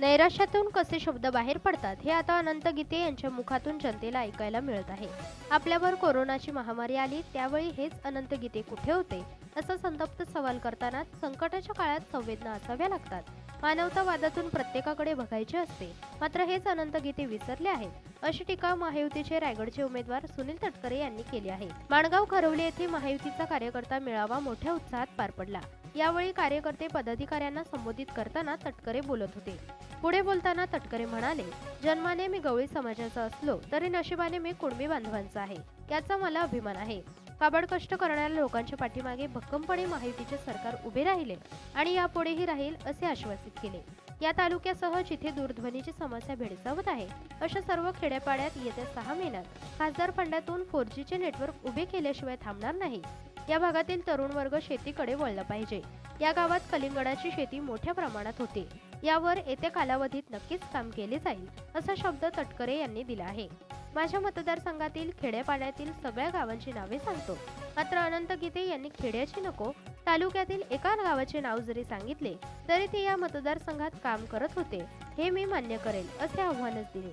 नैराश्यातून कसे शब्द बाहेर पडतात हे आता अनंत गीते यांच्या मुखातून जनतेला ऐकायला मिळत आहे. आपल्यावर कोरोनाची महामारी आली त्यावेळी हेच अनंत गीते कुठे होते? असा संतप्त सवाल करताना संकटाच्या काळात संवेदना असाव्या लागतात. मानवतावादातून प्रत्येकाकडे बघायचे असते मात्र हेच अनंत गीते विसरले आहेत अशी टीका महायुतीचे रायगडचे उमेदवार सुनील तटकरे यांनी केली आहे. माणगाव खरवली येथे महायुतीचा कार्यकर्ता मेळावा मोठ्या उत्साहात पार पडला. यावेळी कार्यकर्ते पदाधिकाऱ्यांना संबोधित करताना तटकरे बोलत होते. पुढे बोलताना तटकरे म्हणाले जन्माने मी गवळी समाजाचा असलो तरी नशिबाने मी कुणबी बांधवांचा आहे याचा मला अभिमान आहे. काबड कष्ट करणाऱ्या लोकांच्या पाठीमागे भक्कमपणे महायुतीचे सरकार उभे राहिले आणि यापुढेही राहील असे आश्वासित केले. या तालुक्यासह जिथे दूरध्वनीची समस्या भेडसावत आहे अशा सर्व खेड्यापाड्यात येत्या सहा महिन्यात खासदार फंडातून फोर जीचे नेटवर्क उभे केल्याशिवाय थांबणार नाही. या भागातील तरुण वर्ग शेतीकडे वळला पाहिजे. या गावात कलिंगडाची शेती मोठ्या प्रमाणात होते. यावर येत्या कालावधीत नक्कीच काम केले जाईल असा शब्द तटकरे यांनी दिला आहे. माझ्या मतदारसंघातील खेड्यापाड्यातील सगळ्या गावांची नावे सांगतो. मात्र अनंत गीते यांनी खेड्याची नको तालुक्यातील एका गावाचे नाव जरी सांगितले तरी ते या मतदारसंघात काम करत होते हे मी मान्य करेल असे आव्हानच दिले.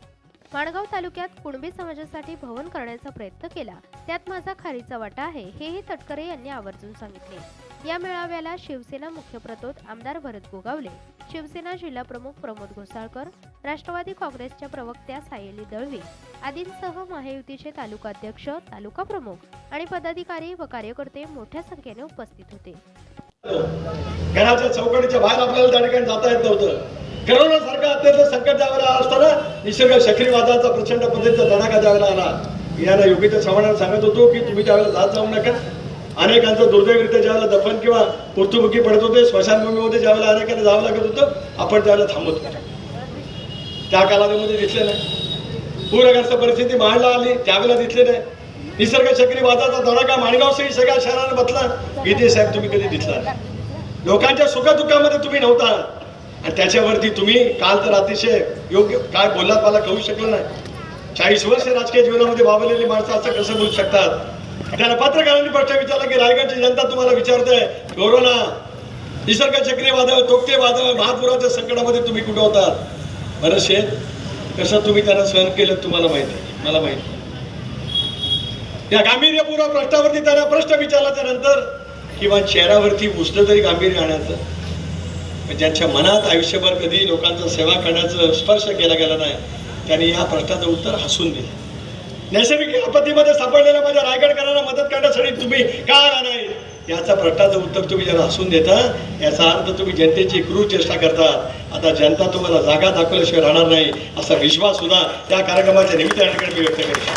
माणगाव तालुक्यात कुणबी समाजासाठी भवन करण्याचा प्रयत्न केला त्यात माझा खारीचा वाटा आहे हेही तटकरे यांनी आवर्जून सांगितले. या मेळाव्याला शिवसेना मुख्यप्रतोद आमदार भरत गोगावले शिवसेना जिल्हा प्रमुख प्रमोद घोसाळकर राष्ट्रवादी काँग्रेसच्या प्रवक्त्या सायली दळवी आदींसह महायुतीचे तालुकाध्यक्ष तालुका प्रमुख आणि पदाधिकारी व कार्यकर्ते मोठ्या संख्येने उपस्थित होते. घराच्या चौकटीच्या बाहेर आपल्याला त्या ठिकाणी जाता येत नव्हतं. करोना सारखं अत्यंत संकट ज्यावेळेला असताना निसर्ग चक्रीवादाचा प्रचंड पद्धतीचा तडाखा ज्यावेळेला आला याला योगीच्या चव्हाणांना सांगत होतो की तुम्ही त्यावेळेला जात जाऊ नका अनेकांचं दुर्दैवरित्या ज्यावेळेला दफन किंवा मृत्युमुखी पडत होते स्मशानभूमीमध्ये ज्यावेळेला अनेकांना जावं लागत होतं आपण त्यावेळेला थांबत होतो. त्या कालावधीमध्ये दिसले नाही. पूरग्रस्त परिस्थिती महाडला आली त्यावेळेला दिसले नाही. निसर्ग चक्रीवादाचा धडाका माणगावसही सगळ्या शहराने बसला. गीते साहेब तुम्ही कधी दिसला नाही. लोकांच्या सुखदुःखामध्ये तुम्ही नव्हता. आणि त्याच्यावरती तुम्ही काल तर अतिशय योग्य काय बोललात मला कळू शकलं नाही. चाळीस वर्ष राजकीय जीवनामध्ये वावरलेली माणसं असं कसं बोलू शकतात? त्याला पत्रकारांनी प्रश्न विचारला की रायगडची जनता तुम्हाला विचारते कोरोना निसर्ग चक्रीवादळ तोकते वादळ महापुराच्या संकटामध्ये तुम्ही कुठं होतात बरं शेत कसं तुम्ही त्यांना सहन केलं तुम्हाला माहिती आहे मला माहिती आहे. या गांभीर्यपूर्व प्रश्नावरती त्यांना प्रश्न विचारल्याच्या नंतर किंवा चेहऱ्यावरती पुसलं तरी गांभीर्य आणायचं ज्यांच्या मनात आयुष्यभर कधी लोकांचा सेवा करण्याचं स्पर्श केला गेला नाही त्यांनी या प्रश्नाचं उत्तर हसून दिलं नैसर्गिक आपत्तीमध्ये सापडलेल्या माझ्या रायगडकरांना मदत करण्यासाठी तुम्ही का आला नाही? याचा प्रश्नाचं उत्तर तुम्ही ज्याला हसून देता याचा अर्थ तुम्ही जनतेची क्रूर चेष्टा करता आता जनता तुम्हाला जागा दाखवल्याशिवाय राहणार नाही असा विश्वास सुद्धा त्या कार्यक्रमाच्या निमित्ताने मी व्यक्त करतो.